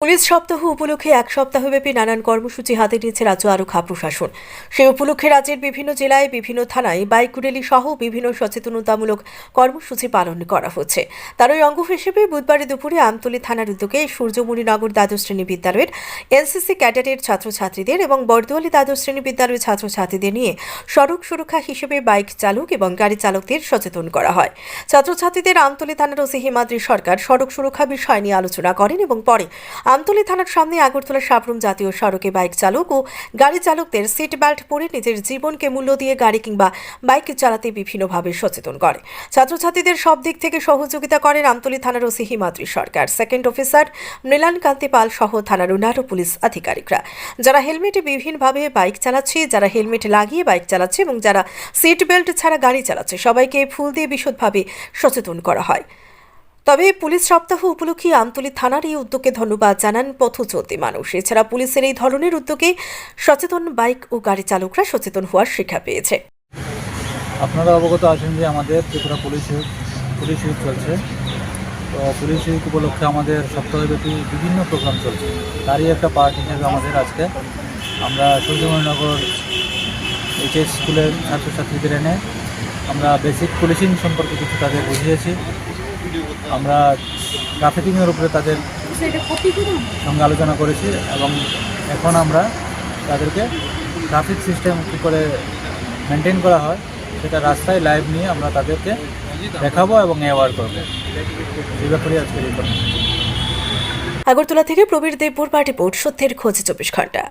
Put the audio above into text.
Police সপ্তাহ উপলক্ষে এক সপ্তাহব্যাপী নানান কর্মসূচি হাতে নিয়েছে রাজ্য আরক্ষা প্রশাসন। সেই উপলক্ষে রাজ্যের বিভিন্ন জেলায়, বিভিন্ন থানায় বাইক র্যালি সহ বিভিন্ন সচেতনতামূলক কর্মসূচি পালন করা হচ্ছে। তারই অঙ্গ হিসেবে বুধবার দুপুরে আমতলী থানার উদ্যোগে সূর্যমণিনগর দ্বাদশ শ্রেণি বিদ্যালয়ের এনসিসি ক্যাডেটের ছাত্রছাত্রীদের এবং বর্দোয়ালি দ্বাদশ শ্রেণি বিদ্যালয়ের ছাত্রছাত্রীদের নিয়ে সড়ক সুরক্ষা হিসেবে বাইক চালক এবং গাড়ি চালকদের সচেতন করা হয়। ছাত্রছাত্রীদের আমতলী থানার ওসি হিমাদ্রি সরকার সড়ক সুরক্ষা বিষয় নিয়ে আলোচনা করেন এবং পরে আমতলী থানার সামনে আগরতলা সাবরুম জাতীয় সড়কে বাইক চালক ও গাড়ি চালকদের সিট বেল্ট পরে নিজের জীবনকে মূল্য দিয়ে গাড়ি কিংবা বাইক চালাতে বিভিন্নভাবে সচেতন করে। ছাত্রছাত্রীদের সব দিক থেকে সহযোগিতা করেন আমতলী থানার OC Himadri Sarkar. Second officer Mrinal Kanti Pal সহ থানার অন্যান্য পুলিশ আধিকারিকরা। যারা হেলমেটে বিভিন্নভাবে বাইক চালাচ্ছে, যারা হেলমেট লাগিয়ে বাইক চালাচ্ছে এবং যারা সিট বেল্ট ছাড়া গাড়ি চালাচ্ছে, সবাইকে ফুল দিয়ে বিশদভাবে সচেতন করা হয়। তবে পুলিশ সপ্তাহ উপলক্ষে আমতলী থানার এই উদ্যোগে ধন্যবাদ জানান পথচলতি মানুষ। এছাড়া পুলিশের এই ধরনের উদ্যোগে সচেতন বাইক ও গাড়ি চালকরা সচেতন হওয়ার শিক্ষা পেয়েছে। আপনারা অবগত আছেন যে আমাদের ত্রিপুরা পুলিশ পুলিশ উইক চলছে। তো পুলিশ উইক উপলক্ষে আমাদের সপ্তাহব্যাপী বিভিন্ন প্রোগ্রাম চলছে। তারই একটা পার্ট হিসেবে আমাদের আজকে আমরা সূর্যমণিনগর এইচএস স্কুলের ছাত্রছাত্রীদের এনে আমরা বেসিক পুলিশিং সম্পর্কে কিছু তাদের বুঝিয়েছি। আমরা ট্রাফিকিংয়ের উপরে তাদের সঙ্গে আলোচনা করেছি এবং এখন আমরা তাদেরকে ট্রাফিক সিস্টেম কী করে মেনটেন করা হয়, সেটা রাস্তায় লাইভ নিয়ে আমরা তাদেরকে দেখাবো এবং অ্যাওয়ার করব। এই ব্যাপারে আজকে রিপোর্ট আগরতলা থেকে প্রবীর দেবপুর পার্টি রিপোর্ট, সত্যের খোঁজে চব্বিশ ঘণ্টা।